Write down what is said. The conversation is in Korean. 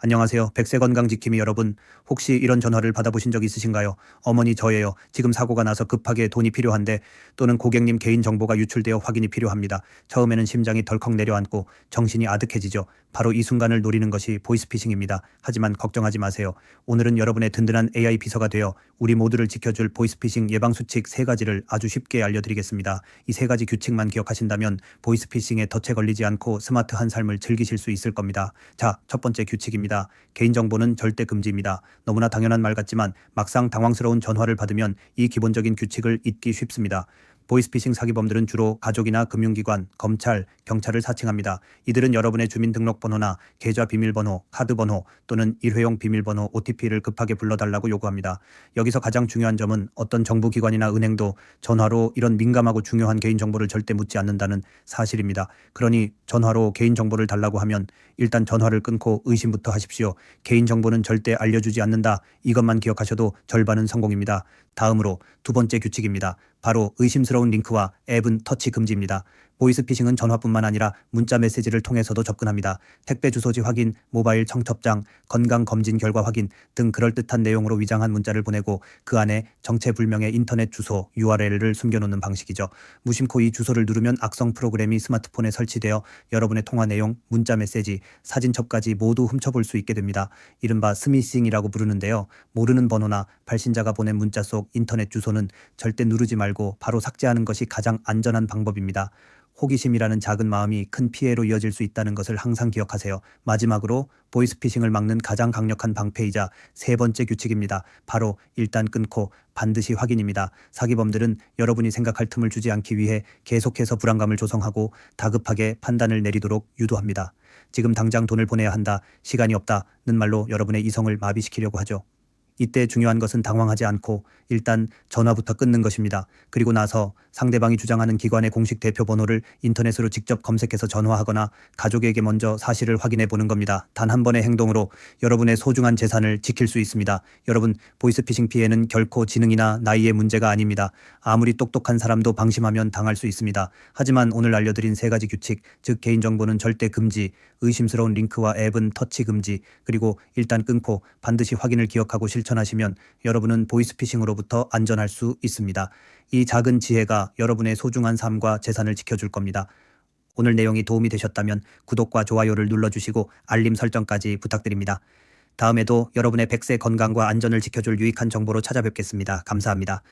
안녕하세요. 백세 건강 지킴이 여러분. 혹시 이런 전화를 받아보신 적 있으신가요? 어머니 저예요. 지금 사고가 나서 급하게 돈이 필요한데 또는 고객님 개인 정보가 유출되어 확인이 필요합니다. 처음에는 심장이 덜컥 내려앉고 정신이 아득해지죠. 바로 이 순간을 노리는 것이 보이스피싱입니다. 하지만 걱정하지 마세요. 오늘은 여러분의 든든한 AI 비서가 되어 우리 모두를 지켜줄 보이스피싱 예방 수칙 세 가지를 아주 쉽게 알려드리겠습니다. 이 세 가지 규칙만 기억하신다면 보이스피싱에 덫에 걸리지 않고 스마트한 삶을 즐기실 수 있을 겁니다. 자, 첫 번째 규칙입니다. 개인정보는 절대 금지입니다. 너무나 당연한 말 같지만 막상 당황스러운 전화를 받으면 이 기본적인 규칙을 잊기 쉽습니다. 보이스피싱 사기범들은 주로 가족이나 금융기관, 검찰, 경찰을 사칭합니다. 이들은 여러분의 주민등록번호나 계좌 비밀번호, 카드번호 또는 일회용 비밀번호 OTP를 급하게 불러달라고 요구합니다. 여기서 가장 중요한 점은 어떤 정부기관이나 은행도 전화로 이런 민감하고 중요한 개인정보를 절대 묻지 않는다는 사실입니다. 그러니 전화로 개인정보를 달라고 하면 일단 전화를 끊고 의심부터 하십시오. 개인정보는 절대 알려주지 않는다. 이것만 기억하셔도 절반은 성공입니다. 다음으로 두 번째 규칙입니다. 바로 의심스러운 링크와 앱은 터치 금지입니다. 보이스피싱은 전화뿐만 아니라 문자 메시지를 통해서도 접근합니다. 택배 주소지 확인, 모바일 청첩장, 건강 검진 결과 확인 등 그럴듯한 내용으로 위장한 문자를 보내고 그 안에 정체불명의 인터넷 주소 URL을 숨겨놓는 방식이죠. 무심코 이 주소를 누르면 악성 프로그램이 스마트폰에 설치되어 여러분의 통화 내용, 문자 메시지, 사진첩까지 모두 훔쳐볼 수 있게 됩니다. 이른바 스미싱이라고 부르는데요. 모르는 번호나 발신자가 보낸 문자 속 인터넷 주소는 절대 누르지 말고 바로 삭제하는 것이 가장 안전한 방법입니다. 호기심이라는 작은 마음이 큰 피해로 이어질 수 있다는 것을 항상 기억하세요. 마지막으로 보이스피싱을 막는 가장 강력한 방패이자 세 번째 규칙입니다. 바로 일단 끊고 반드시 확인입니다. 사기범들은 여러분이 생각할 틈을 주지 않기 위해 계속해서 불안감을 조성하고 다급하게 판단을 내리도록 유도합니다. 지금 당장 돈을 보내야 한다, 시간이 없다는 말로 여러분의 이성을 마비시키려고 하죠. 이때 중요한 것은 당황하지 않고 일단 전화부터 끊는 것입니다. 그리고 나서 상대방이 주장하는 기관의 공식 대표 번호를 인터넷으로 직접 검색해서 전화하거나 가족에게 먼저 사실을 확인해 보는 겁니다. 단 한 번의 행동으로 여러분의 소중한 재산을 지킬 수 있습니다. 여러분, 보이스피싱 피해는 결코 지능이나 나이의 문제가 아닙니다. 아무리 똑똑한 사람도 방심하면 당할 수 있습니다. 하지만 오늘 알려드린 세 가지 규칙, 즉 개인정보는 절대 금지, 의심스러운 링크와 앱은 터치 금지, 그리고 일단 끊고 반드시 확인을 기억하고 실천 하시면 여러분은 보이스피싱으로부터 안전할 수 있습니다. 이 작은 지혜가 여러분의 소중한 삶과 재산을 지켜줄 겁니다. 오늘 내용이 도움이 되셨다면 구독과 좋아요를 눌러주시고 알림 설정까지 부탁드립니다. 다음에도 여러분의 백세 건강과 안전을 지켜줄 유익한 정보로 찾아뵙겠습니다. 감사합니다.